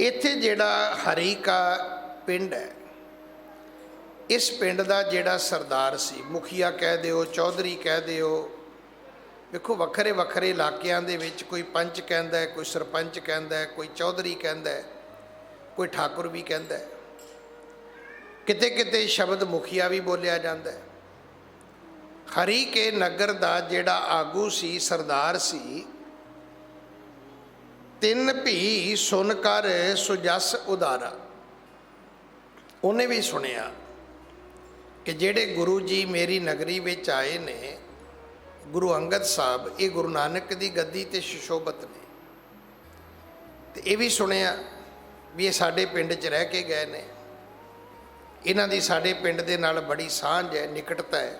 ਇੱਥੇ ਜਿਹੜਾ ਹਰੀਕਾ ਪਿੰਡ ਹੈ, ਇਸ ਪਿੰਡ ਦਾ ਜਿਹੜਾ ਸਰਦਾਰ ਸੀ, ਮੁਖੀਆ ਕਹਿ ਦਿਓ, ਚੌਧਰੀ ਕਹਿ ਦਿਓ, ਵੇਖੋ ਵੱਖਰੇ ਵੱਖਰੇ ਇਲਾਕਿਆਂ ਦੇ ਵਿੱਚ ਕੋਈ ਪੰਚ ਕਹਿੰਦਾ ਕੋਈ ਸਰਪੰਚ ਕਹਿੰਦਾ ਕੋਈ ਚੌਧਰੀ ਕਹਿੰਦਾ ਕੋਈ ਠਾਕੁਰ ਵੀ ਕਹਿੰਦਾ ਕਿਤੇ ਕਿਤੇ ਸ਼ਬਦ ਮੁਖੀਆ ਵੀ ਬੋਲਿਆ ਜਾਂਦਾ ਹੈ। ਹਰੀ ਕੇ ਨਗਰ ਦਾ ਜਿਹੜਾ ਆਗੂ ਸੀ, ਸਰਦਾਰ ਸੀ ਤਿੰਨ ਭੀ ਸੁਨ ਕਰ ਸੁਜਸ ਉਦਾਰਾ ਉਹਨੇ ਵੀ ਸੁਣਿਆ ਕਿ ਜਿਹੜੇ ਗੁਰੂ ਜੀ ਮੇਰੀ ਨਗਰੀ ਵਿੱਚ ਆਏ ਨੇ, ਗੁਰੂ ਅੰਗਦ ਸਾਹਿਬ, ਇਹ ਗੁਰੂ ਨਾਨਕ ਦੀ ਗੱਦੀ ਤੇ ਸ਼ਿਸ਼ੋਭਤ ਨੇ। ਤੇ ਇਹ ਵੀ ਸੁਣਿਆ ਵੀ ਇਹ ਸਾਡੇ ਪਿੰਡ 'ਚ ਰਹਿ ਕੇ ਗਏ ਨੇ। ਇਹਨਾਂ ਦੀ ਸਾਡੇ ਪਿੰਡ ਦੇ ਨਾਲ ਬੜੀ ਸਾਂਝ ਹੈ, ਨਿਕਟਤਾ ਹੈ।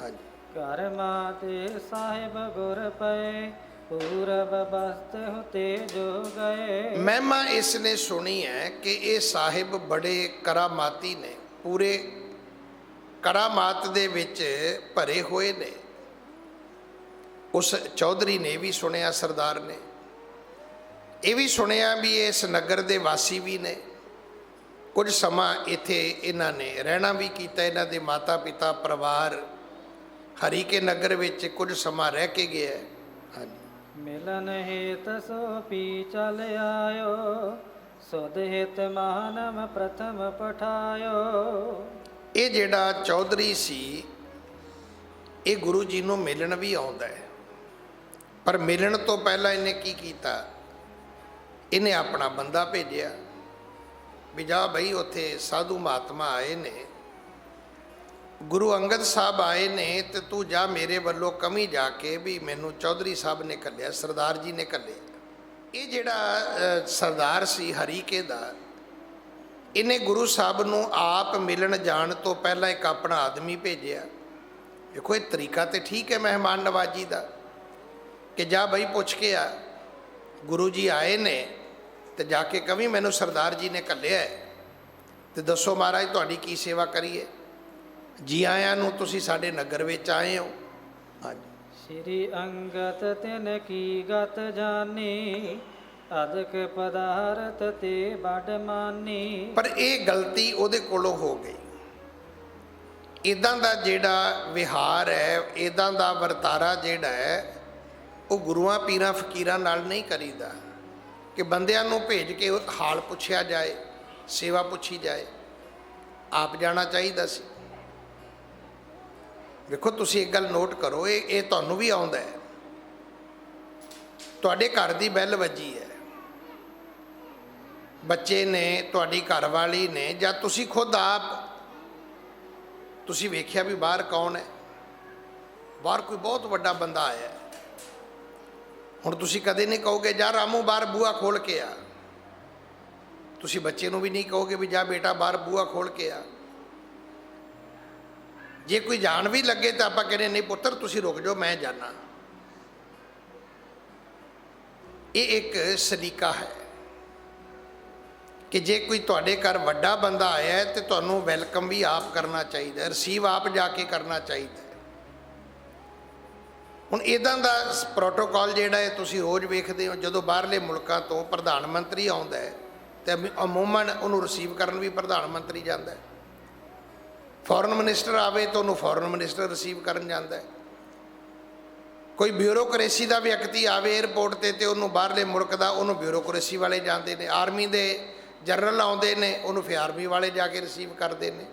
ਹਾਂਜੀ। ਘਰ ਮਾਤੇ ਸਾਹਿਬ ਗੁਰ ਪਏ ਪੂਰਬ ਬਸਤ ਹੁਤੇ ਜੋ ਗਏ। ਮਹਿਮਾ ਇਸ ਨੇ ਸੁਣੀ ਹੈ ਕਿ ਇਹ ਸਾਹਿਬ ਬੜੇ ਕਰਾਮਾਤੀ ਨੇ, ਪੂਰੇ ਕਰਾਮਾਤ ਦੇ ਵਿੱਚ ਭਰੇ ਹੋਏ ਨੇ। ਉਸ ਚੌਧਰੀ ਨੇ ਵੀ ਸੁਣਿਆ, ਸਰਦਾਰ ਨੇ। ਇਹ ਵੀ ਸੁਣਿਆ ਵੀ ਇਸ ਨਗਰ ਦੇ ਵਾਸੀ ਵੀ ਨੇ। ਕੁਝ ਸਮਾਂ ਇੱਥੇ ਇਹਨਾਂ ਨੇ ਰਹਿਣਾ ਵੀ ਕੀਤਾ, ਇਹਨਾਂ ਦੇ ਮਾਤਾ ਪਿਤਾ ਪਰਿਵਾਰ ਹਰੀ ਕੇ ਨਗਰ ਵਿੱਚ ਕੁਝ ਸਮਾਂ ਰਹਿ ਕੇ ਗਿਆ ਹਾਂਜੀ। ਮਿਲਨ ਹੇਤ ਸੋ ਪੀ ਚਲ ਆਇਓ, ਸੁਧ ਹਿਤ ਮਾਨਮ ਪ੍ਰਥਮ ਪਠਾਇਓ। ਇਹ ਜਿਹੜਾ ਚੌਧਰੀ ਸੀ, ਇਹ ਗੁਰੂ ਜੀ ਨੂੰ ਮਿਲਣ ਵੀ ਆਉਂਦਾ ਹੈ। ਪਰ ਮਿਲਣ ਤੋਂ ਪਹਿਲਾਂ ਇਹਨੇ ਕੀ ਕੀਤਾ? ਇਹਨੇ ਆਪਣਾ ਬੰਦਾ ਭੇਜਿਆ। ਵੀ ਜਾ ਬਈ, ਉੱਥੇ ਸਾਧੂ ਮਹਾਤਮਾ ਆਏ ਨੇ। ਗੁਰੂ ਅੰਗਦ ਸਾਹਿਬ ਆਏ ਨੇ ਤੇ ਤੂੰ ਜਾ ਮੇਰੇ ਵੱਲੋਂ ਕਮੀ ਜਾ ਕੇ ਵੀ ਮੈਨੂੰ ਚੌਧਰੀ ਸਾਹਿਬ ਨੇ ਕੱਲਿਆ ਸਰਦਾਰ ਜੀ ਨੇ ਕੱਲਿਆ ਇਹ ਜਿਹੜਾ ਸਰਦਾਰ ਸੀ ਹਰੀਕੇ ਦਾ, ਇਹਨੇ ਗੁਰੂ ਸਾਹਿਬ ਨੂੰ ਆਪ ਮਿਲਣ ਜਾਣ ਤੋਂ ਪਹਿਲਾਂ ਇੱਕ ਆਪਣਾ ਆਦਮੀ ਭੇਜਿਆ। ਦੇਖੋ, ਇਹ ਤਰੀਕਾ ਤੇ ਠੀਕ ਹੈ ਮਹਿਮਾਨ ਨਵਾਜੀ ਦਾ ਕਿ ਜਾ ਬਈ ਪੁੱਛ ਕੇ ਆ। ਗੁਰੂ ਜੀ ਆਏ ਨੇ ਤੇ ਜਾ ਕੇ ਕਵੀ ਮੈਨੂੰ ਸਰਦਾਰ ਜੀ ਨੇ ਕੱਲਿਆ ਹੈ। ਤੇ ਦੱਸੋ ਮਹਾਰਾਜ, ਤੁਹਾਡੀ ਕੀ ਸੇਵਾ ਕਰੀਏ? ਜੀ ਆਇਆਂ ਨੂੰ ਤੁਸੀਂ ਸਾਡੇ ਨਗਰ ਵਿੱਚ ਆਏ ਹੋ। ਹਾਂਜੀ। ਸ੍ਰੀ ਅੰਗਤ ਤਿਨ ਕੀ ਗਤ ਜਾਨੀ ਅਦਕ ਪਦਾਰਥ ਤੇ ਬੜ ਮਾਨੀ। ਪਰ ਇਹ ਗਲਤੀ ਉਹਦੇ ਕੋਲੋਂ ਹੋ ਗਈ। ਇਦਾਂ ਦਾ ਜਿਹੜਾ ਵਿਹਾਰ ਹੈ ਇਦਾਂ ਦਾ ਵਰਤਾਰਾ ਜਿਹੜਾ ਹੈ ਉਹ ਗੁਰੂਆਂ ਪੀਰਾਂ ਫਕੀਰਾਂ ਨਾਲ ਨਹੀਂ ਕਰੀਦਾ। ਕਿ ਬੰਦਿਆਂ ਨੂੰ ਭੇਜ ਕੇ ਹਾਲ ਪੁੱਛਿਆ ਜਾਏ ਸੇਵਾ ਪੁੱਛੀ ਜਾਏ ਆਪ ਜਾਣਾ ਚਾਹੀਦਾ ਸੀ। ਵੇਖੋ, ਤੁਸੀਂ ਇੱਕ ਗੱਲ ਨੋਟ ਕਰੋ, ਇਹ ਇਹ ਤੁਹਾਨੂੰ ਵੀ ਆਉਂਦਾ ਹੈ। ਤੁਹਾਡੇ ਘਰ ਦੀ ਬੈਲ ਵੱਜੀ ਹੈ। ਬੱਚੇ ਨੇ, ਤੁਹਾਡੀ ਘਰਵਾਲੀ ਨੇ, ਜਾਂ ਤੁਸੀਂ ਖੁਦ ਆਪ, ਤੁਸੀਂ ਵੇਖਿਆ ਵੀ ਬਾਹਰ ਕੌਣ ਹੈ? ਬਾਹਰ ਕੋਈ ਬਹੁਤ ਵੱਡਾ ਬੰਦਾ ਆਇਆ ਹੁਣ ਤੁਸੀਂ ਕਦੇ ਨਹੀਂ ਕਹੋਗੇ, ਜਾ ਰਾਮੂ, ਬਾਹਰ ਬੂਆ ਖੋਲ ਕੇ ਆ। ਤੁਸੀਂ ਬੱਚੇ ਨੂੰ ਵੀ ਨਹੀਂ ਕਹੋਗੇ ਵੀ, ਜਾ ਬੇਟਾ, ਬਾਹਰ ਬੂਆ ਖੋਲ ਕੇ ਆ। ਜੇ ਕੋਈ ਜਾਣ ਵੀ ਲੱਗੇ ਤਾਂ ਆਪਾਂ ਕਹਿੰਦੇ, ਨਹੀਂ ਪੁੱਤਰ, ਤੁਸੀਂ ਰੁਕ ਜਾਓ, ਮੈਂ ਜਾਣਾ ਇਹ ਇੱਕ ਸਲੀਕਾ ਹੈ ਕਿ ਜੇ ਕੋਈ ਤੁਹਾਡੇ ਘਰ ਵੱਡਾ ਬੰਦਾ ਆਇਆ ਹੈ ਤੇ ਤੁਹਾਨੂੰ ਵੈਲਕਮ ਵੀ ਆਪ ਕਰਨਾ ਚਾਹੀਦਾ ਹੈ ਰਿਸੀਵ ਆਪ ਜਾ ਕੇ ਕਰਨਾ ਚਾਹੀਦਾ ਹੈ। ਹੁਣ ਇਦਾਂ ਦਾ ਪ੍ਰੋਟੋਕਾਲ ਜਿਹੜਾ ਹੈ, ਤੁਸੀਂ ਰੋਜ਼ ਵੇਖਦੇ ਹੋ, ਜਦੋਂ ਬਾਹਰਲੇ ਮੁਲਕਾਂ ਤੋਂ ਪ੍ਰਧਾਨ ਮੰਤਰੀ ਆਉਂਦਾ ਹੈ ਤੇ ਅਮੂਮਨ ਉਹਨੂੰ ਰਿਸੀਵ ਕਰਨ ਵੀ ਪ੍ਰਧਾਨ ਮੰਤਰੀ ਜਾਂਦਾ ਹੈ। ਫੋਰਨ ਮਿਨਿਸਟਰ ਆਵੇ ਤਾਂ ਉਹਨੂੰ ਫੋਰਨ ਮਿਨਿਸਟਰ ਰਿਸੀਵ ਕਰਨ ਜਾਂਦਾ ਹੈ। ਕੋਈ ਬਿਊਰੋਕ੍ਰੇਸੀ ਦਾ ਵਿਅਕਤੀ ਆਵੇ 에어ਪੋਰਟ ਤੇ ਤੇ ਉਹਨੂੰ ਬਾਹਰਲੇ ਮੁਲਕ ਦਾ, ਉਹਨੂੰ ਬਿਊਰੋਕ੍ਰੇਸੀ ਵਾਲੇ ਜਾਂਦੇ ਨੇ। ਆਰਮੀ ਦੇ ਜਨਰਲ ਆਉਂਦੇ ਨੇ, ਉਹਨੂੰ ਫਿਰ ਆਰਮੀ ਵਾਲੇ ਜਾ ਕੇ ਰਿਸੀਵ ਕਰਦੇ ਨੇ।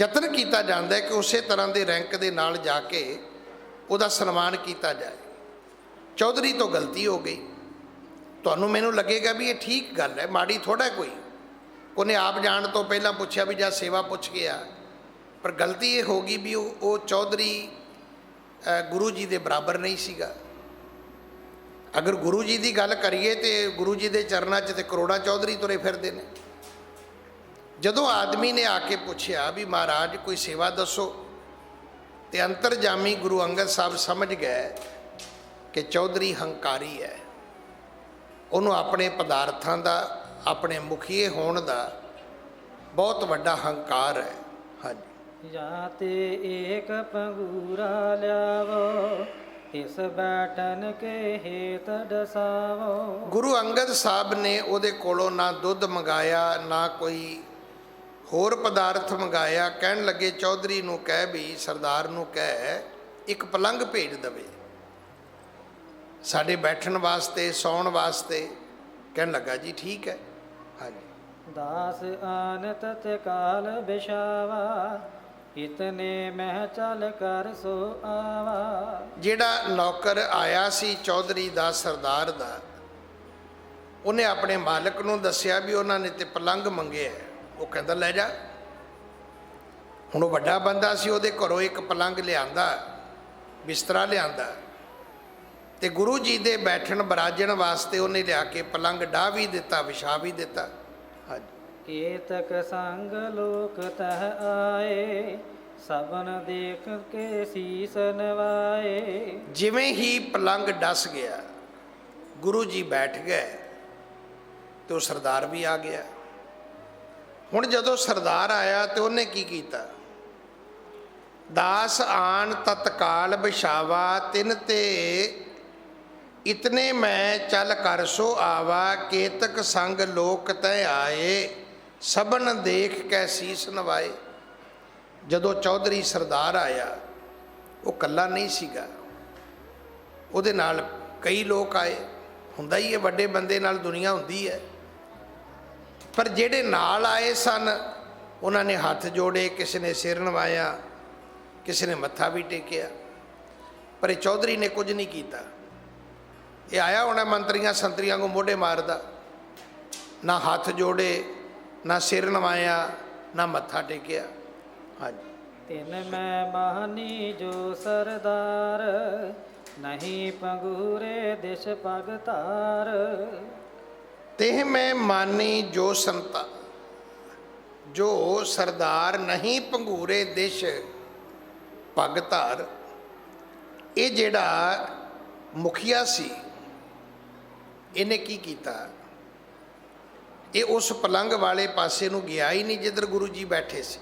ਯਤਨ ਕੀਤਾ ਜਾਂਦਾ ਹੈ ਕਿ ਉਸੇ ਤਰ੍ਹਾਂ ਦੇ ਰੈਂਕ ਦੇ ਨਾਲ ਜਾ ਕੇ ਉਹਦਾ ਸਨਮਾਨ ਕੀਤਾ ਜਾਏ। ਚੌਧਰੀ ਤੋਂ ਗਲਤੀ ਹੋ ਗਈ। ਤੁਹਾਨੂੰ ਮੈਨੂੰ ਲੱਗੇਗਾ ਵੀ ਇਹ ਠੀਕ ਗੱਲ ਹੈ, ਮਾੜੀ ਥੋੜਾ ਕੋਈ। ਉਹਨੇ ਆਪ ਜਾਣ ਤੋਂ ਪਹਿਲਾਂ ਪੁੱਛਿਆ ਵੀ ਜਾਂ ਸੇਵਾ ਪੁੱਛ ਗਿਆ ਪਰ ਗਲਤੀ ਇਹ ਹੋ ਗਈ ਵੀ ਉਹ ਉਹ ਚੌਧਰੀ ਗੁਰੂ ਜੀ ਦੇ ਬਰਾਬਰ ਨਹੀਂ ਸੀਗਾ। ਅਗਰ ਗੁਰੂ ਜੀ ਦੀ ਗੱਲ ਕਰੀਏ ਤੇ ਗੁਰੂ ਜੀ ਦੇ ਚਰਨਾਂ 'ਚ ਤੇ ਕਰੋੜਾਂ ਚੌਧਰੀ ਤੁਰੇ ਫਿਰਦੇ ਨੇ। ਜਦੋਂ ਆਦਮੀ ਨੇ ਆ ਕੇ ਪੁੱਛਿਆ ਵੀ ਮਹਾਰਾਜ ਕੋਈ ਸੇਵਾ ਦੱਸੋ, ਤੇ ਅੰਤਰਜਾਮੀ ਗੁਰੂ ਅੰਗਦ ਸਾਹਿਬ ਸਮਝ ਗਏ ਕਿ ਚੌਧਰੀ ਹੰਕਾਰੀ ਹੈ। ਉਹਨੂੰ ਆਪਣੇ ਪਦਾਰਥਾਂ ਦਾ ਆਪਣੇ ਮੁਖੀਏ ਹੋਣ ਦਾ ਬਹੁਤ ਵੱਡਾ ਹੰਕਾਰ ਹੈ। ਹਾਂਜੀ। ਜਾਂ ਤੇ ਏਕ ਪੰਗੂਰਾ ਲਿਆਵੋ ਤਿਸ ਬੈਠਨ ਕੇ ਹੇਤ ਦਸਾਵੋ। ਗੁਰੂ ਅੰਗਦ ਸਾਹਿਬ ਨੇ ਉਹਦੇ ਕੋਲੋਂ ਨਾ ਦੁੱਧ ਮੰਗਾਇਆ ਨਾ ਕੋਈ ਹੋਰ ਪਦਾਰਥ ਮੰਗਾਇਆ। ਕਹਿਣ ਲੱਗੇ ਚੌਧਰੀ ਨੂੰ ਕਹਿ ਵੀ ਸਰਦਾਰ ਨੂੰ ਕਹਿ ਇੱਕ ਪਲੰਗ ਭੇਜ ਦਵੇ। ਸਾਡੇ ਬੈਠਣ ਵਾਸਤੇ ਸੌਣ ਵਾਸਤੇ। ਕਹਿਣ ਲੱਗਾ ਜੀ ਠੀਕ ਹੈ। ਦਾਸ ਆਨ ਤਤ ਬਿਸ਼ਾਵਾ ਇਤਨੇ ਮਹਿ ਚਲ ਕਰ ਸੋ ਆਵਾ। ਜਿਹੜਾ ਨੌਕਰ ਆਇਆ ਸੀ ਚੌਧਰੀ ਦਾ ਸਰਦਾਰ ਦਾ, ਉਹਨੇ ਆਪਣੇ ਮਾਲਕ ਨੂੰ ਦੱਸਿਆ ਵੀ ਉਹਨਾਂ ਨੇ ਤੇ ਪਲੰਗ ਮੰਗਿਆ ਹੈ। ਉਹ ਕਹਿੰਦਾ, ਲੈ ਜਾ। ਹੁਣ ਉਹ ਵੱਡਾ ਬੰਦਾ ਸੀ, ਉਹਦੇ ਘਰੋਂ ਇੱਕ ਪਲੰਗ ਲਿਆਂਦਾ, ਬਿਸਤਰਾ ਲਿਆਂਦਾ। ਤੇ ਗੁਰੂ ਜੀ ਦੇ ਬੈਠਣ, ਬਰਾਜਣ ਵਾਸਤੇ ਉਹਨੇ ਲਿਆ ਕੇ ਪਲੰਗ ਡਾਹ ਵੀ ਦਿੱਤਾ, ਵਿਛਾ ਵੀ ਦਿੱਤਾ। ਕੇਤਕ ਸੰਗ ਲੋਕ ਤਹ ਆਏ ਸਬਨ ਦੇਖ ਕੇ ਸੀਸ ਨਵਾਏ। ਜਿਵੇਂ ਹੀ ਪਲੰਗ ਡਸ ਗਿਆ, ਗੁਰੂ ਜੀ ਬੈਠ ਗਏ ਤੇ ਉਹ ਸਰਦਾਰ ਵੀ ਆ ਗਿਆ। ਹੁਣ ਜਦੋਂ ਸਰਦਾਰ ਆਇਆ ਤੇ ਉਹਨੇ ਕੀ ਕੀਤਾ? ਦਾਸ ਆਣ ਤਤਕਾਲ ਬਿਛਾਵਾ, ਤਿੰਨ ਤੇ ਇਤਨੇ ਮੈਂ ਚੱਲ ਕਰ ਸੋ ਆਵਾ, ਕੇਤਕ ਸੰਗ ਲੋਕ ਤੈ ਆਏ। ਸਭਨ ਦੇਖ ਕੈ ਸੀਸ ਨਵਾਏ। ਜਦੋਂ ਚੌਧਰੀ ਸਰਦਾਰ ਆਇਆ, ਉਹ ਕੱਲਾ ਨਹੀਂ ਸੀਗਾ। ਉਹਦੇ ਨਾਲ ਕਈ ਲੋਕ ਆਏ। ਹੁੰਦਾ ਹੀ ਹੈ, ਵੱਡੇ ਬੰਦੇ ਨਾਲ ਦੁਨੀਆ ਹੁੰਦੀ ਹੈ। ਪਰ ਜਿਹੜੇ ਨਾਲ ਆਏ ਸਨ, ਉਹਨਾਂ ਨੇ ਹੱਥ ਜੋੜੇ, ਕਿਸੇ ਨੇ ਸਿਰ ਨਵਾਇਆ, ਕਿਸੇ ਨੇ ਮੱਥਾ ਵੀ ਟੇਕਿਆ। ਪਰ ਇਹ ਚੌਧਰੀ ਨੇ ਕੁਝ ਨਹੀਂ ਕੀਤਾ। ਇਹ ਆਇਆ ਹੋਣਾ ਮੰਤਰੀਆਂ ਸੰਤਰੀਆਂ ਨੂੰ ਮੋਢੇ ਮਾਰਦਾ। ਨਾ ਹੱਥ ਜੋੜੇ ਨਾ ਸਿਰ ਨਵਾਇਆ ਨਾ ਮੱਥਾ ਟੇਕਿਆ। ਹਾਂਜੀ। ਤਿਨ ਮੈਂ ਮਾਨੀ ਜੋ ਸਰਦਾਰ ਨਹੀਂ ਪੰਗੂਰੇ ਦਿਸ਼ ਪਗ ਧਾਰ। ਤਿਹ ਮੈਂ ਮਾਨੀ ਜੋ ਸੰਤਾ ਜੋ ਸਰਦਾਰ ਨਹੀਂ ਪੰਗੂਰੇ ਦਿਸ਼ ਪੱਗ ਧਾਰ। ਇਹ ਜਿਹੜਾ ਮੁਖੀਆ ਸੀ ਇਹਨੇ ਕੀ ਕੀਤਾ? ਇਹ ਉਸ ਪਲੰਗ ਵਾਲੇ ਪਾਸੇ ਨੂੰ ਗਿਆ ਹੀ ਨਹੀਂ ਜਿੱਧਰ ਗੁਰੂ ਜੀ ਬੈਠੇ ਸੀ।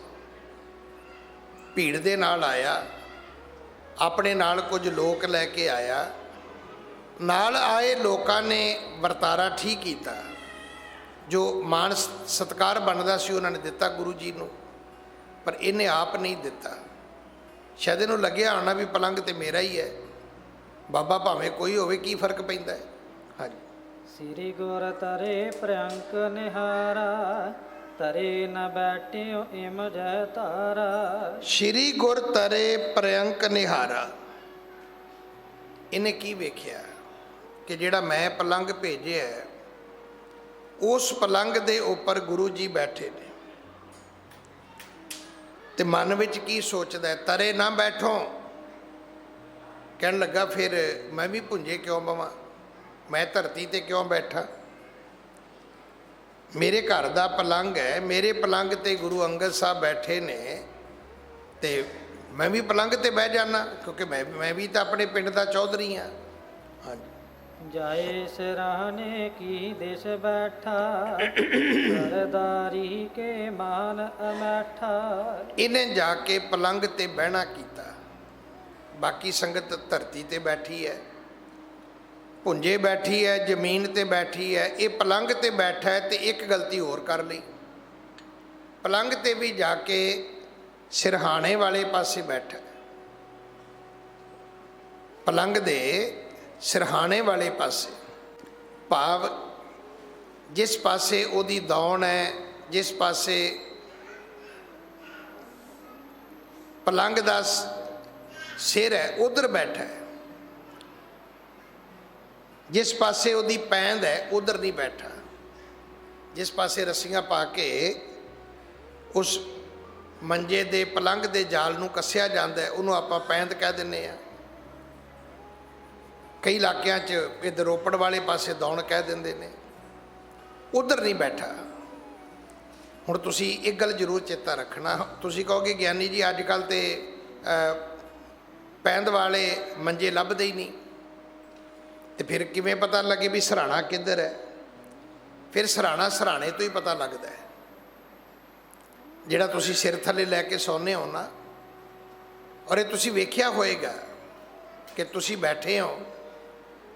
ਭੀੜ ਦੇ ਨਾਲ ਆਇਆ, ਆਪਣੇ ਨਾਲ ਕੁਝ ਲੋਕ ਲੈ ਕੇ ਆਇਆ। ਨਾਲ ਆਏ ਲੋਕਾਂ ਨੇ ਵਰਤਾਰਾ ਠੀਕ ਕੀਤਾ। ਜੋ ਮਾਣ ਸ- ਸਤਕਾਰ ਬਣਦਾ ਸੀ ਉਹਨਾਂ ਨੇ ਦਿੱਤਾ ਗੁਰੂ ਜੀ ਨੂੰ, ਪਰ ਇਹਨੇ ਆਪ ਨਹੀਂ ਦਿੱਤਾ। ਸ਼ਾਇਦ ਇਹਨੂੰ ਲੱਗਿਆ ਹੋਣਾ ਵੀ ਪਲੰਗ ਤੇ ਮੇਰਾ ਹੀ ਹੈ। ਬਾਬਾ ਭਾਵੇਂ ਕੋਈ ਹੋਵੇ, ਕੀ ਫ਼ਰਕ ਪੈਂਦਾ ਹੈ? ਹਾਂਜੀ। ਸ੍ਰੀ ਗੁਰ ਤਰੇ ਪ੍ਰਿਅੰਕ ਨਿਹਾਰਾ, ਤਰੇ ਨ ਬੈਠਿਓ ਇਮ ਜੈ ਤਾਰਾ ਸ਼੍ਰੀ ਗੁਰ ਤਰੇ ਪ੍ਰਿਅੰਕ ਨਿਹਾਰਾ। ਇਹਨੇ ਕੀ ਵੇਖਿਆ? ਕਿ ਜਿਹੜਾ ਮੈਂ ਪਲੰਗ ਭੇਜਿਆ ਉਸ ਪਲੰਗ ਦੇ ਉੱਪਰ ਗੁਰੂ ਜੀ ਬੈਠੇ ਨੇ। ਤੇ ਮਨ ਵਿੱਚ ਕੀ ਸੋਚਦਾ ਤਰੇ ਨਾ ਬੈਠੋ। ਕਹਿਣ ਲੱਗਾ, ਫਿਰ ਮੈਂ ਵੀ ਭੁੰਜੇ ਕਿਉਂ ਬਵਾਂ? ਮੈਂ ਧਰਤੀ ਤੇ ਕਿਉਂ ਬੈਠਾ? ਮੇਰੇ ਘਰ ਦਾ ਪਲੰਗ ਹੈ ਮੇਰੇ ਪਲੰਗ ਤੇ ਗੁਰੂ ਅੰਗਦ ਸਾਹਿਬ ਬੈਠੇ ਨੇ ਤੇ ਮੈਂ ਵੀ ਪਲੰਗ ਤੇ ਬਹਿ ਜਾਣਾ ਕਿਉਂਕਿ ਮੈਂ ਮੈਂ ਵੀ ਤਾਂ ਆਪਣੇ ਪਿੰਡ ਦਾ ਚੌਧਰੀ ਹਾਂ। ਹਾਂਜੀ। ਜਾਏ ਸਿਰਾਨੇ ਕੀ ਦਿਸ਼ ਬੈਠਾ ਸਰਦਾਰੀ ਕੇ ਮਾਨ ਅਮੈਠਾ। ਇਹਨੇ ਜਾ ਕੇ ਪਲੰਗ ਤੇ ਬਹਿਣਾ ਕੀਤਾ। ਬਾਕੀ ਸੰਗਤ ਧਰਤੀ ਤੇ ਬੈਠੀ ਹੈ। ਪੁੰਜੇ ਬੈਠੀ ਹੈ ਜ਼ਮੀਨ ਤੇ ਬੈਠੀ ਹੈ ਇਹ ਪਲੰਗ ਤੇ ਬੈਠਾ ਹੈ ਤੇ ਇੱਕ ਗਲਤੀ ਹੋਰ ਕਰ ਲਈ। ਪਲੰਗ ਤੇ ਵੀ ਜਾ ਕੇ ਸਿਰਹਾਣੇ ਵਾਲੇ ਪਾਸੇ ਬੈਠਾ। ਪਲੰਗ ਦੇ ਸਿਰਹਾਣੇ ਵਾਲੇ ਪਾਸੇ। ਭਾਵ ਜਿਸ ਪਾਸੇ ਉਹਦੀ ਦੌਣ ਹੈ ਜਿਸ ਪਾਸੇ ਪਲੰਗ ਦਾ ਸਿਰ ਹੈ ਉਧਰ ਬੈਠਾ ਹੈ ਜਿਸ ਪਾਸੇ ਉਹਦੀ ਪੈਂਦ ਹੈ, ਉਧਰ ਨਹੀਂ ਬੈਠਾ। ਜਿਸ ਪਾਸੇ ਰੱਸੀਆਂ ਪਾ ਕੇ ਉਸ ਮੰਜੇ ਦੇ ਪਲੰਗ ਦੇ ਜਾਲ ਨੂੰ ਕੱਸਿਆ ਜਾਂਦਾ ਹੈ, ਉਹਨੂੰ ਆਪਾਂ ਪੈਂਦ ਕਹਿ ਦਿੰਨੇ ਆ ਕਈ ਇਲਾਕਿਆਂ 'ਚ ਇਹ ਦਰੋਪੜ ਵਾਲੇ ਪਾਸੇ ਦੌਣ ਕਹਿ ਦਿੰਦੇ ਨੇ। ਉਧਰ ਨਹੀਂ ਬੈਠਾ। ਹੁਣ ਤੁਸੀਂ ਇੱਕ ਗੱਲ ਜ਼ਰੂਰ ਚੇਤਾ ਰੱਖਣਾ। ਤੁਸੀਂ ਕਹੋਗੇ, ਗਿਆਨੀ ਜੀ ਅੱਜ ਕੱਲ ਤੇ ਪੈਂਦ ਵਾਲੇ ਮੰਜੇ ਲੱਭਦੇ ਹੀ ਨਹੀਂ। ਤੇ ਫਿਰ ਕਿਵੇਂ ਪਤਾ ਲੱਗੇ ਵੀ ਸਰਾਣਾ ਕਿੱਧਰ ਹੈ? ਫਿਰ ਸਰਾਣਾ ਸਰਾਣੇ ਤੋਂ ਹੀ ਪਤਾ ਲੱਗਦਾ ਹੈ। ਜਿਹੜਾ ਤੁਸੀਂ ਸਿਰ ਥੱਲੇ ਲੈ ਕੇ ਸੌਂਦੇ ਹੋ ਨਾ, ਔਰ ਇਹ ਤੁਸੀਂ ਵੇਖਿਆ ਹੋਏਗਾ ਕਿ ਤੁਸੀਂ ਬੈਠੇ ਹੋ,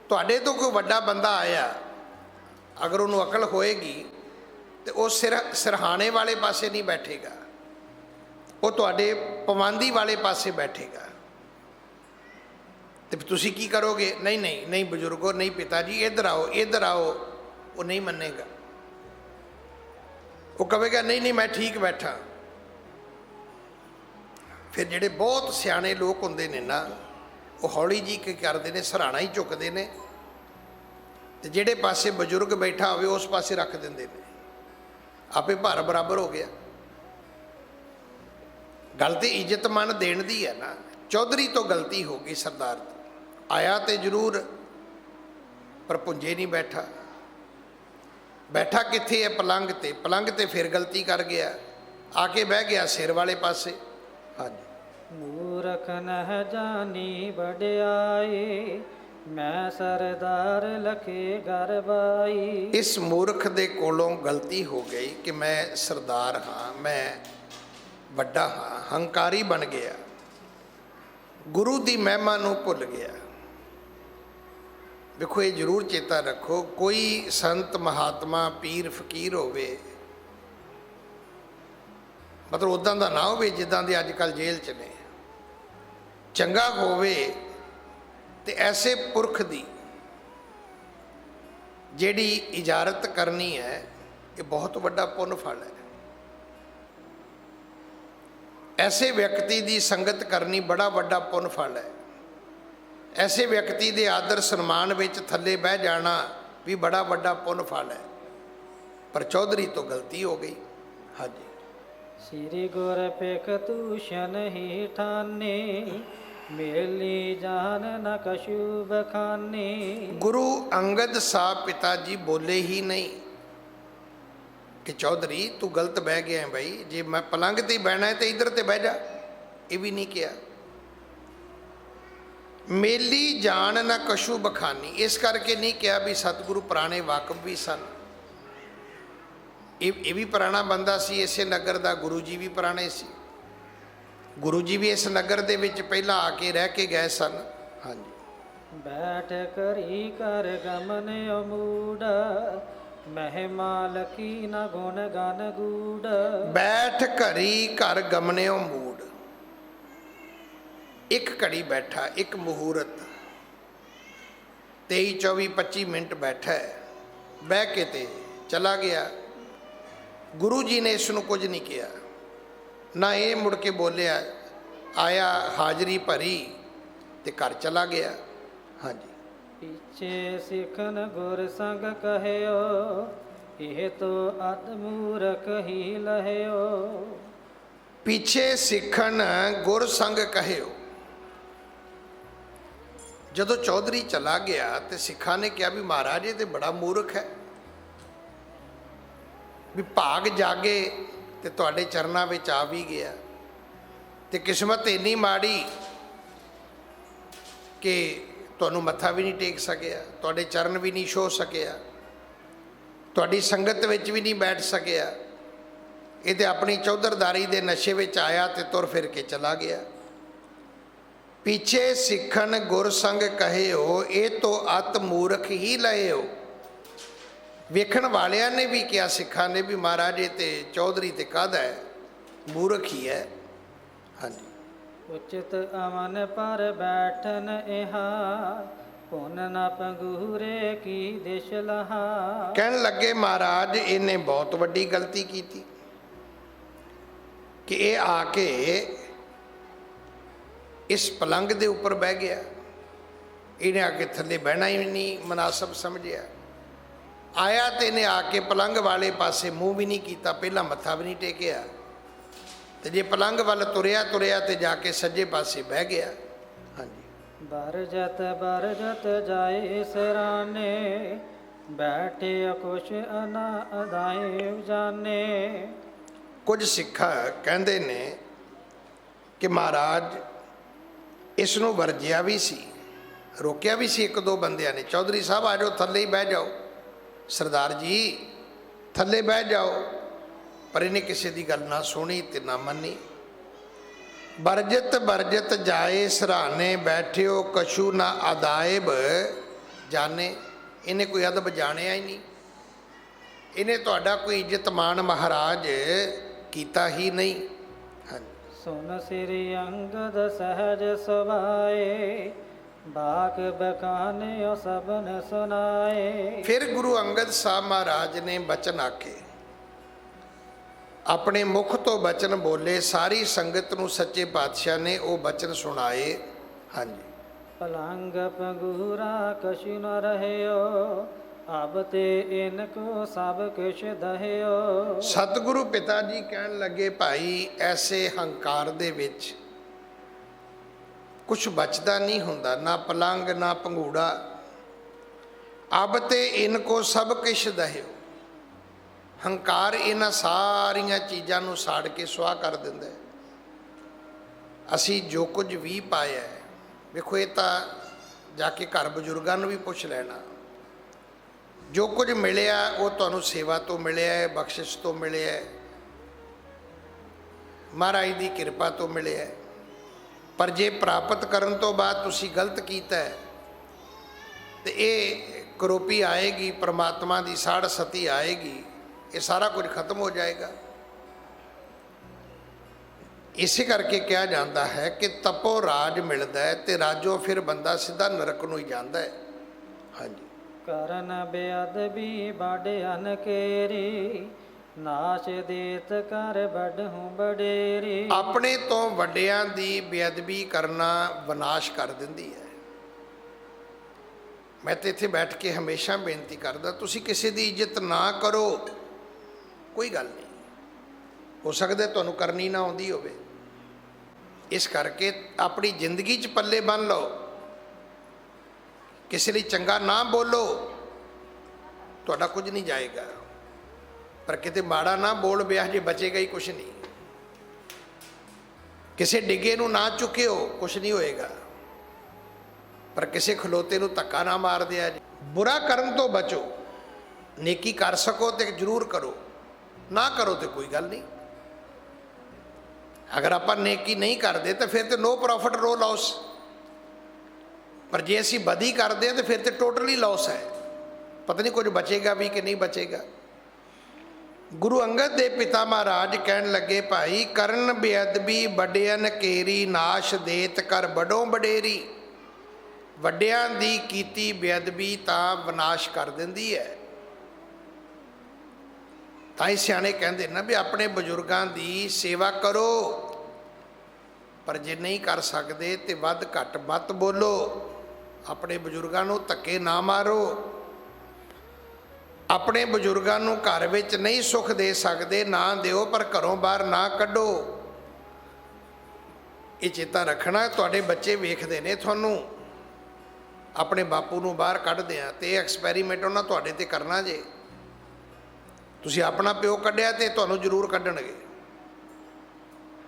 ਤੁਹਾਡੇ ਤੋਂ ਕੋਈ ਵੱਡਾ ਬੰਦਾ ਆਇਆ, ਅਗਰ ਉਹਨੂੰ ਅਕਲ ਹੋਏਗੀ, ਤੇ ਉਹ ਸਿਰ, ਸਿਰਹਾਣੇ ਵਾਲੇ ਪਾਸੇ ਨਹੀਂ ਬੈਠੇਗਾ। ਉਹ ਤੁਹਾਡੇ ਪਵੰਦੀ ਵਾਲੇ ਪਾਸੇ ਬੈਠੇਗਾ। ਤੇ ਤੁਸੀਂ ਕੀ ਕਰੋਗੇ? ਨਹੀਂ ਨਹੀਂ ਨਹੀਂ ਬਜ਼ੁਰਗੋ, ਨਹੀਂ ਪਿਤਾ ਜੀ ਇੱਧਰ ਆਓ ਇੱਧਰ ਆਓ। ਉਹ ਨਹੀਂ ਮੰਨੇਗਾ। ਉਹ ਕਹੇਗਾ ਨਹੀਂ ਨਹੀਂ, ਮੈਂ ਠੀਕ ਬੈਠਾ। ਫਿਰ ਜਿਹੜੇ ਬਹੁਤ ਸਿਆਣੇ ਲੋਕ ਹੁੰਦੇ ਨੇ ਨਾ, ਉਹ ਹੌਲੀ ਜੀ ਕੀ ਕਰਦੇ ਨੇ, ਸਰਾਣਾ ਹੀ ਝੁਕਦੇ ਨੇ। ਤੇ ਜਿਹੜੇ ਪਾਸੇ ਬਜ਼ੁਰਗ ਬੈਠਾ ਹੋਵੇ, ਉਸ ਪਾਸੇ ਰੱਖ ਦਿੰਦੇ ਨੇ। ਆਪੇ ਭਾਰ ਬਰਾਬਰ ਹੋ ਗਿਆ। ਗੱਲ ਤੇ ਇੱਜ਼ਤ ਮਾਨ ਦੇਣ ਦੀ ਹੈ ਨਾ। ਚੌਧਰੀ ਤੋਂ ਗਲਤੀ ਹੋ ਗਈ ਸਰਦਾਰ ਤੋਂ ਆਇਆ ਤੇ ਜ਼ਰੂਰ ਪਰ ਪੁੰਜੇ ਨਹੀਂ ਬੈਠਾ। ਬੈਠਾ ਕਿੱਥੇ ਹੈ ਪਲੰਗ ਤੇ? ਪਲੰਗ ਤੇ ਫਿਰ ਗਲਤੀ ਕਰ ਗਿਆ। ਆ ਕੇ ਬਹਿ ਗਿਆ ਸਿਰ ਵਾਲੇ ਪਾਸੇ। ਹਾਂਜੀ। ਮੂਰਖ ਨਹਿ ਜਾਣੀ ਵਡਿਆਈ ਮੈਂ ਸਰਦਾਰ ਲਖੇ ਗਰਬਾਈ ਇਸ ਮੂਰਖ ਦੇ ਕੋਲੋਂ ਗਲਤੀ ਹੋ ਗਈ ਕਿ ਮੈਂ ਸਰਦਾਰ ਹਾਂ ਮੈਂ ਵੱਡਾ ਹਾਂ ਹੰਕਾਰੀ ਬਣ ਗਿਆ। ਗੁਰੂ ਦੀ ਮਹਿਮਾ ਨੂੰ ਭੁੱਲ ਗਿਆ। ਵੇਖੋ, ਇਹ ਜ਼ਰੂਰ ਚੇਤਾ ਰੱਖੋ, ਕੋਈ ਸੰਤ, ਮਹਾਤਮਾ, ਪੀਰ, ਫਕੀਰ ਹੋਵੇ, ਮਤਲਬ ਉਦਾਂ ਦਾ ਨਾ ਹੋਵੇ ਜਿੱਦਾਂ ਦੇ ਅੱਜ ਕੱਲ ਜੇਲ੍ਹ 'ਚ ਨੇ। ਚੰਗਾ ਹੋਵੇ ਤੇ ਐਸੇ ਪੁਰਖ ਦੀ ਜਿਹੜੀ ਇਜਾਰਤ ਕਰਨੀ ਹੈ, ਇਹ ਬਹੁਤ ਵੱਡਾ ਪੁੰਨ ਫਲ ਹੈ। ਐਸੇ ਵਿਅਕਤੀ ਦੀ ਸੰਗਤ ਕਰਨੀ ਬੜਾ ਵੱਡਾ ਪੁੰਨ ਫਲ ਹੈ। ਐਸੇ ਵਿਅਕਤੀ ਦੇ ਆਦਰ ਸਨਮਾਨ ਵਿੱਚ ਥੱਲੇ ਬਹਿ ਜਾਣਾ ਵੀ ਬੜਾ ਵੱਡਾ ਪੁੰਨ ਫਲ ਹੈ। ਪਰ ਚੌਧਰੀ ਤੋਂ ਗਲਤੀ ਹੋ ਗਈ। ਹਾਂਜੀ। ਸ੍ਰੀ ਗੁਰ ਪੇਖ ਤੂਸ਼ਨ ਹੀ ਠਾਨੇ ਮੇਲੀ ਜਾਨ ਨ ਕਛੂ ਬਖਾਨੇ। ਗੁਰੂ ਅੰਗਦ ਸਾਹਿਬ ਪਿਤਾ ਜੀ ਬੋਲੇ ਹੀ ਨਹੀਂ। ਕਿ ਚੌਧਰੀ ਤੂੰ ਗਲਤ ਬਹਿ ਗਿਆ ਹੈ ਭਾਈ ਜੇ ਮੈਂ ਪਲੰਗ ਤੇ ਬਹਿਣਾ ਹੈ ਤੇ ਇੱਧਰ ਤੇ ਬਹਿ ਜਾ। ਇਹ ਵੀ ਨਹੀਂ ਕਿਹਾ। ਮੇਲੀ ਜਾਣ ਨਾ ਕਸ਼ੂ ਬਖਾਨੀ। ਇਸ ਕਰਕੇ ਨਹੀਂ ਕਿਹਾ ਵੀ ਸਤਿਗੁਰੂ ਪੁਰਾਣੇ ਵਾਕਫ ਵੀ ਸਨ। ਇਹ ਇਹ ਵੀ ਪੁਰਾਣਾ ਬੰਦਾ ਸੀ ਇਸੇ ਨਗਰ ਦਾ ਗੁਰੂ ਜੀ ਵੀ ਪੁਰਾਣੇ ਸੀ। ਗੁਰੂ ਜੀ ਵੀ ਇਸ ਨਗਰ ਦੇ ਵਿੱਚ ਪਹਿਲਾਂ ਆ ਕੇ ਰਹਿ ਕੇ ਗਏ ਸਨ। ਹਾਂਜੀ। ਬੈਠ ਕਰੀ ਕਰ ਗਮਨ ਅਮੂੜ ਮਹਿਮਾ ਲਕੀ ਨ ਗੁਣ ਗਨ ਗੂੜ। ਬੈਠ ਘੜੀ ਘਰ ਗਮਨਿਓ ਮੂੜ ਇੱਕ ਘੜੀ ਬੈਠਾ ਇੱਕ ਮਹੂਰਤ। 23 24 25 ਮਿੰਟ ਬੈਠਾ ਹੈ। ਬਹਿ ਕੇ ਤੇ ਚਲਾ ਗਿਆ। ਗੁਰੂ ਜੀ ਨੇ ਇਸ ਨੂੰ ਕੁਝ ਨਹੀਂ ਕਿਹਾ। ਨਾ ਇਹ ਮੁੜ ਕੇ ਬੋਲਿਆ ਆਇਆ ਹਾਜ਼ਰੀ ਭਰੀ ਤੇ ਘਰ ਚਲਾ ਗਿਆ। ਹਾਂਜੀ। ਪਿਛੇ ਸਿਖਨ ਗੁਰ ਸੰਗ ਕਹਿਓ ਇਹ ਤੋ ਅਤ ਮੂਰਖ ਹੀ ਲਹਿਓ। ਪਿੱਛੇ ਸਿੱਖਣ ਗੁਰ ਸੰਗ ਕਹਿਓ। ਜਦੋਂ ਚੌਧਰੀ ਚਲਾ ਗਿਆ ਤੇ ਸਿੱਖਾਂ ਨੇ ਕਿਹਾ ਵੀ ਮਹਾਰਾਜ, ਇਹ ਤੇ ਬੜਾ ਮੂਰਖ ਹੈ। ਵੀ ਭਾਗ ਜਾਗੇ ਤੇ ਤੁਹਾਡੇ ਚਰਨਾਂ ਵਿੱਚ ਆ ਵੀ ਗਿਆ। ਤੇ ਕਿਸਮਤ ਇੰਨੀ ਮਾੜੀ ਕਿ ਤੁਹਾਨੂੰ ਮੱਥਾ ਵੀ ਨਹੀਂ ਟੇਕ ਸਕਿਆ, ਤੁਹਾਡੇ ਚਰਨ ਵੀ ਨਹੀਂ ਛੋ ਸਕਿਆ, ਤੁਹਾਡੀ ਸੰਗਤ ਵਿੱਚ ਵੀ ਨਹੀਂ ਬੈਠ ਸਕਿਆ। ਇਹ ਤੇ ਆਪਣੀ ਚੌਧਰਦਾਰੀ ਦੇ ਨਸ਼ੇ ਵਿੱਚ ਆਇਆ ਤੇ ਤੁਰ ਫਿਰ ਕੇ ਚਲਾ ਗਿਆ। ਪਿੱਛੇ ਸਿੱਖਣ ਗੁਰ ਸੰਗ ਕਹਿਓ ਇਹ ਤੋਂ ਅਤ ਮੂਰਖ ਹੀ ਲਇਓ। ਵੇਖਣ ਵਾਲਿਆਂ ਨੇ ਵੀ ਕਿਹਾ ਸਿੱਖਾਂ ਨੇ ਵੀ ਮਹਾਰਾਜ ਇਹ ਤੇ ਚੌਧਰੀ ਤੇ ਕਾਹਦਾ ਹੈ? ਮੂਰਖ ਹੀ ਹੈ। ਹਾਂਜੀ। ਉਚਿਤ ਅਮਨ ਪਰ ਬੈਠਨ ਇਹਾ ਪੁਨ ਨ ਪੰਗੂਰੇ ਕੀ ਦਿਸ਼ ਲਹਾ। ਕਹਿਣ ਲੱਗੇ ਮਹਾਰਾਜ ਇਹਨੇ ਬਹੁਤ ਵੱਡੀ ਗਲਤੀ ਕੀਤੀ। ਕਿ ਇਹ ਆ ਕੇ ਇਸ ਪਲੰਗ ਦੇ ਉੱਪਰ ਬਹਿ ਗਿਆ। ਇਹਨੇ ਆ ਕੇ ਥੱਲੇ ਬਹਿਣਾ ਹੀ ਨਹੀਂ ਮناسب ਸਮਝਿਆ। ਆਇਆ ਤੇ ਇਹਨੇ ਆ ਕੇ ਪਲੰਗ ਵਾਲੇ ਪਾਸੇ ਮੂੰਹ ਵੀ ਨਹੀਂ ਕੀਤਾ ਪਹਿਲਾਂ ਮੱਥਾ ਵੀ ਨਹੀਂ ਟੇਕਿਆ। ਤੇ ਜੇ ਪਲੰਗ ਵੱਲ ਤੁਰਿਆ ਤੁਰਿਆ ਤੇ ਜਾ ਕੇ ਸੱਜੇ ਪਾਸੇ ਬਹਿ ਗਿਆ। ਹਾਂਜੀ। ਬਰ ਜਤ ਬਰ ਜਤ ਜਾਏ ਸਰਾਨੇ ਬੈਠੇ ਕੁਛ ਅਨਾ ਅਦਾਏ ਜਾਣੇ ਕੁਝ ਸਿੱਖਾ ਕਹਿੰਦੇ ਨੇ ਕਿ ਮਹਾਰਾਜ ਇਸ ਨੂੰ ਵਰਜਿਆ ਵੀ ਸੀ, ਰੋਕਿਆ ਵੀ ਸੀ ਇੱਕ ਦੋ ਬੰਦਿਆਂ ਨੇ। ਚੌਧਰੀ ਸਾਹਿਬ, ਆ ਜਾਓ, ਥੱਲੇ ਹੀ ਬਹਿ ਜਾਓ। ਸਰਦਾਰ ਜੀ, ਥੱਲੇ ਬਹਿ ਜਾਓ। ਪਰ ਇਹਨੇ ਕਿਸੇ ਦੀ ਗੱਲ ਨਾ ਸੁਣੀ ਤੇ ਨਾ ਮੰਨੀ। ਬਰਜਤ ਬਰਜਤ ਜਾਏ ਸਰਾਣੇ ਬੈਠਿਓ, ਕਛੂ ਨਾ ਅਦਾਇਬ। ਜਾਣੇ, ਇਹਨੇ ਕੋਈ ਅਦਬ ਜਾਣਿਆ ਹੀ ਨਹੀਂ। ਇਹਨੇ ਤੁਹਾਡਾ ਕੋਈ ਇੱਜ਼ਤ ਮਾਣ ਮਹਾਰਾਜ ਕੀਤਾ ਹੀ ਨਹੀਂ। ਸੁਨ ਸ੍ਰੀ ਅੰਗਦ ਸਹਜ ਸੁਭਾਏ ਬਾਕ ਬਕਾਨਿਓ ਸਭਨ ਸੁਨਾਏ। ਫਿਰ ਗੁਰੂ ਅੰਗਦ ਸਾਹਿਬ ਮਹਾਰਾਜ ਨੇ ਬਚਨ ਆਖੇ ਆਪਣੇ ਮੁਖ ਤੋਂ ਬਚਨ ਬੋਲੇ ਸਾਰੀ ਸੰਗਤ ਨੂੰ ਸੱਚੇ ਪਾਤਸ਼ਾਹ ਨੇ ਉਹ ਬਚਨ ਸੁਣਾਏ। ਹਾਂਜੀ। ਪਲੰਗ ਪੰਗੂਰਾ ਕਛੁ ਨ ਰਹਿਓ ਅਬ ਤੇ ਇਨ ਕੋ ਸਭ ਕਿਛ ਦਹਿਓ। ਸਤਿਗੁਰੂ ਪਿਤਾ ਜੀ ਕਹਿਣ ਲੱਗੇ, ਭਾਈ, ਐਸੇ ਹੰਕਾਰ ਦੇ ਵਿੱਚ ਕੁਝ ਬਚਦਾ ਨਹੀਂ ਹੁੰਦਾ, ਨਾ ਪਲੰਗ, ਨਾ ਪੰਘੂੜਾ। ਅਬ ਤੇ ਇਨ ਕੋ ਸਭ ਕਿਛ ਦਹਿਓ। ਹੰਕਾਰ ਇਹਨਾਂ ਸਾਰੀਆਂ ਚੀਜ਼ਾਂ ਨੂੰ ਸਾੜ ਕੇ ਸੁਆਹ ਕਰ ਦਿੰਦਾ ਹੈ। ਅਸੀਂ ਜੋ ਕੁਝ ਵੀ ਪਾਇਆ ਹੈ, ਵੇਖੋ, ਇਹ ਤਾਂ ਜਾ ਕੇ ਘਰ ਬਜ਼ੁਰਗਾਂ ਨੂੰ ਵੀ ਪੁੱਛ ਲੈਣਾ। ਜੋ ਕੁਝ ਮਿਲਿਆ, ਉਹ ਤੁਹਾਨੂੰ ਸੇਵਾ ਤੋਂ ਮਿਲਿਆ ਹੈ, ਬਖਸ਼ਿਸ਼ ਤੋਂ ਮਿਲਿਆ ਹੈ। ਮਹਾਰਾਜ ਦੀ ਕਿਰਪਾ ਤੋਂ ਮਿਲਿਆ ਹੈ। ਪਰ ਜੇ ਪ੍ਰਾਪਤ ਕਰਨ ਤੋਂ ਬਾਅਦ ਤੁਸੀਂ ਗਲਤ ਕੀਤਾ ਹੈ, ਤੇ ਇਹ ਕਰੋਪੀ ਆਏਗੀ, ਪ੍ਰਮਾਤਮਾ ਦੀ ਸਾੜ ਸਤੀ ਆਏਗੀ, ਇਹ ਸਾਰਾ ਕੁਝ ਖਤਮ ਹੋ ਜਾਏਗਾ। ਇਸੇ ਕਰਕੇ ਕਿਹਾ ਜਾਂਦਾ ਹੈ ਕਿ ਤਪੋ ਰਾਜ ਮਿਲਦਾ ਹੈ ਤੇ ਰਾਜੋ ਫਿਰ ਬੰਦਾ ਸਿੱਧਾ ਨਰਕ ਨੂੰ ਹੀ ਜਾਂਦਾ ਹੈ। ਹਾਂਜੀ। ਕਰਨ ਬੇਅਦਬੀ ਬਾੜਿਆਨ ਕੇਰੀ ਨਾਸ਼ ਦੇਤ ਕਰ ਬੜਹੁ ਬਡੇਰੀ ਆਪਣੇ ਤੋਂ ਵੱਡਿਆਂ ਦੀ ਬੇਅਦਬੀ ਕਰਨਾ ਵਿਨਾਸ਼ ਕਰ ਦਿੰਦੀ ਹੈ। ਮੈਂ ਤੇ ਇੱਥੇ ਬੈਠ ਕੇ ਹਮੇਸ਼ਾ ਬੇਨਤੀ ਕਰਦਾ, ਤੁਸੀਂ ਕਿਸੇ ਦੀ ਇੱਜ਼ਤ ਨਾ ਕਰੋ, ਕੋਈ ਗੱਲ ਨਹੀਂ। ਹੋ ਸਕਦਾ ਤੁਹਾਨੂੰ ਕਰਨੀ ਨਾ ਆਉਂਦੀ ਹੋਵੇ। ਇਸ ਕਰਕੇ ਆਪਣੀ ਜ਼ਿੰਦਗੀ 'ਚ ਪੱਲੇ ਬੰਨ ਲਓ। ਕਿਸੇ ਲਈ ਚੰਗਾ ਨਾ ਬੋਲੋ, ਤੁਹਾਡਾ ਕੁਝ ਨਹੀਂ ਜਾਏਗਾ। ਪਰ ਕਿਤੇ ਮਾੜਾ ਨਾ ਬੋਲ ਬਿਆ ਜੇ ਬਚੇਗਾ ਹੀ ਕੁਝ ਨਹੀਂ। ਕਿਸੇ ਡਿੱਗੇ ਨੂੰ ਨਾ ਚੁੱਕਿਓ ਕੁਝ ਨਹੀਂ ਹੋਏਗਾ। ਪਰ ਕਿਸੇ ਖਲੋਤੇ ਨੂੰ ਧੱਕਾ ਨਾ ਮਾਰ ਦਿਆ ਜੀ। ਬੁਰਾ ਕਰਨ ਤੋਂ ਬਚੋ, ਨੇਕੀ ਕਰ ਸਕੋ ਤੇ ਜ਼ਰੂਰ ਕਰੋ। ਨਾ ਕਰੋ ਤੇ ਕੋਈ ਗੱਲ ਨਹੀਂ। ਅਗਰ ਆਪਾਂ ਨੇਕੀ ਨਹੀਂ ਕਰਦੇ ਤਾਂ ਫਿਰ ਤੇ ਨੋ ਪ੍ਰੋਫਿਟ ਰੋ ਲਾਸ ਪਰ ਜੇ ਅਸੀਂ ਬਦੀ ਕਰਦੇ ਹਾਂ ਤੇ ਫਿਰ ਤੇ ਟੋਟਲੀ ਲਾਸ ਹੈ। ਪਤਾ ਨਹੀਂ ਕੁਝ ਬਚੇਗਾ ਵੀ ਕਿ ਨਹੀਂ ਬਚੇਗਾ। ਗੁਰੂ ਅੰਗਦ ਦੇ ਪਿਤਾ ਮਹਾਰਾਜ ਕਹਿਣ ਲੱਗੇ, ਭਾਈ, ਕਰਨ ਬੇਅਦਬੀ ਵੱਡਿਆਂ ਕੇਰੀ ਨਾਸ਼ ਦੇਤ ਕਰ ਬੜੋਂ ਬਡੇਰੀ ਵੱਡਿਆਂ ਦੀ ਕੀਤੀ ਬੇਅਦਬੀ ਤਾਂ ਵਿਨਾਸ਼ ਕਰ ਦਿੰਦੀ ਹੈ। ਤਾਂ ਹੀ ਸਿਆਣੇ ਕਹਿੰਦੇ ਨਾ ਵੀ ਆਪਣੇ ਬਜ਼ੁਰਗਾਂ ਦੀ ਸੇਵਾ ਕਰੋ, ਪਰ ਜੇ ਨਹੀਂ ਕਰ ਸਕਦੇ ਤੇ ਵੱਧ ਘੱਟ ਮਤ ਬੋਲੋ। ਆਪਣੇ ਬਜ਼ੁਰਗਾਂ ਨੂੰ ਧੱਕੇ ਨਾ ਮਾਰੋ। ਆਪਣੇ ਬਜ਼ੁਰਗਾਂ ਨੂੰ ਘਰ ਵਿੱਚ ਨਹੀਂ ਸੁੱਖ ਦੇ ਸਕਦੇ, ਨਾ ਦਿਓ, ਪਰ ਘਰੋਂ ਬਾਹਰ ਨਾ ਕੱਢੋ। ਇਹ ਚੇਤਾ ਰੱਖਣਾ, ਤੁਹਾਡੇ ਬੱਚੇ ਵੇਖਦੇ ਨੇ ਤੁਹਾਨੂੰ। ਆਪਣੇ ਬਾਪੂ ਨੂੰ ਬਾਹਰ ਕੱਢਦੇ ਆ ਤੇ ਇਹ ਐਕਸਪੈਰੀਮੈਂਟ ਉਹਨਾਂ ਤੁਹਾਡੇ ਤੇ ਕਰਨਾ ਜੇ। ਤੁਸੀਂ ਆਪਣਾ ਪਿਓ ਕੱਢਿਆ ਤੇ ਤੁਹਾਨੂੰ ਜ਼ਰੂਰ ਕੱਢਣਗੇ।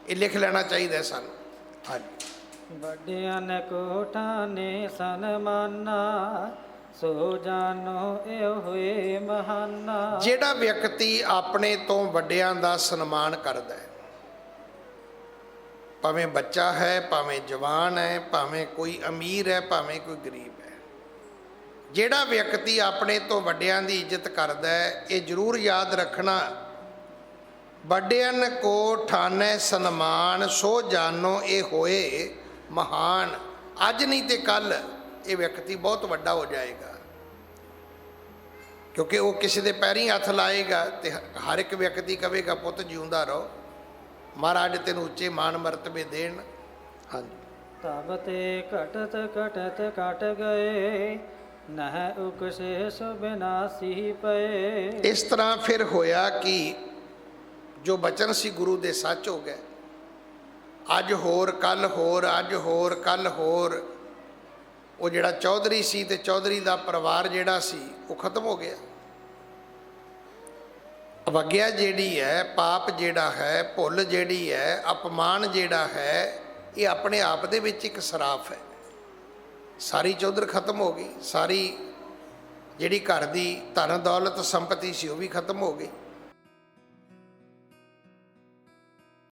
ਇਹ ਲਿਖ ਲੈਣਾ ਚਾਹੀਦਾ ਸਾਨੂੰ। ਹਾਂਜੀ। ਵੱਡਿਆਂ ਨੇ ਕੋ ਨੇ ਸਨਮਾਨਾ, ਸੋ ਜਾਨੋ ਇਹ ਹੋਏ ਮਹਾਨਾ। ਜਿਹੜਾ ਵਿਅਕਤੀ ਆਪਣੇ ਤੋਂ ਵੱਡਿਆਂ ਦਾ ਸਨਮਾਨ ਕਰਦਾ ਹੈ, ਭਾਵੇਂ ਬੱਚਾ ਹੈ, ਭਾਵੇਂ ਜਵਾਨ ਹੈ, ਭਾਵੇਂ ਕੋਈ ਅਮੀਰ ਹੈ, ਭਾਵੇਂ ਕੋਈ ਗਰੀਬ ਹੈ, ਜਿਹੜਾ ਵਿਅਕਤੀ ਆਪਣੇ ਤੋਂ ਵੱਡਿਆਂ ਦੀ ਇੱਜ਼ਤ ਕਰਦਾ ਹੈ, ਇਹ ਜ਼ਰੂਰ ਯਾਦ ਰੱਖਣਾ, ਵੱਡਿਆਂ ਕੋ ਠਾਨੈ ਸਨਮਾਨ, ਸੋ ਜਾਨੋ ਇਹ ਹੋਏ ਮਹਾਨ ਅੱਜ ਨਹੀਂ ਤੇ ਕੱਲ ਇਹ ਵਿਅਕਤੀ ਬਹੁਤ ਵੱਡਾ ਹੋ ਜਾਏਗਾ। ਕਿਉਂਕਿ ਉਹ ਕਿਸੇ ਦੇ ਪੈਰੀਂ ਹੱਥ ਲਾਏਗਾ ਤੇ ਹਰ ਇੱਕ ਵਿਅਕਤੀ ਕਹੇਗਾ ਪੁੱਤ ਜਿਉਂਦਾ ਰਹੋ। ਮਹਾਰਾਜ ਤੈਨੂੰ ਉੱਚੇ ਮਾਨ ਮਰਤਬੇ ਦੇਣ। ਹਾਂਜੀ। ਤਬ ਤੇ ਘਟਤ ਘਟਤ ਘਟ ਗਏ ਨਹਿ ਉਕਸੇ ਸੋ ਬਿਨਾਸੀ ਪਏ। ਇਸ ਤਰ੍ਹਾਂ ਫਿਰ ਹੋਇਆ ਕਿ ਜੋ ਬਚਨ ਸੀ ਗੁਰੂ ਦੇ ਸੱਚ ਹੋ ਗਏ ਅੱਜ ਹੋਰ, ਕੱਲ ਹੋਰ, ਅੱਜ ਹੋਰ, ਕੱਲ ਹੋਰ। ਉਹ ਜਿਹੜਾ ਚੌਧਰੀ ਸੀ ਤੇ ਚੌਧਰੀ ਦਾ ਪਰਿਵਾਰ ਜਿਹੜਾ ਸੀ, ਉਹ ਖਤਮ ਹੋ ਗਿਆ। ਅਵਗਿਆ ਜਿਹੜੀ ਹੈ, ਪਾਪ ਜਿਹੜਾ ਹੈ, ਭੁੱਲ ਜਿਹੜੀ ਹੈ, ਅਪਮਾਨ ਜਿਹੜਾ ਹੈ, ਇਹ ਆਪਣੇ ਆਪ ਦੇ ਵਿੱਚ ਇੱਕ ਸਰਾਫ ਹੈ। ਸਾਰੀ ਚੌਧਰ ਖਤਮ ਹੋ ਗਈ। ਸਾਰੀ ਜਿਹੜੀ ਘਰ ਦੀ ਧਨ ਦੌਲਤ ਸੰਪਤੀ ਸੀ, ਉਹ ਵੀ ਖਤਮ ਹੋ ਗਈ।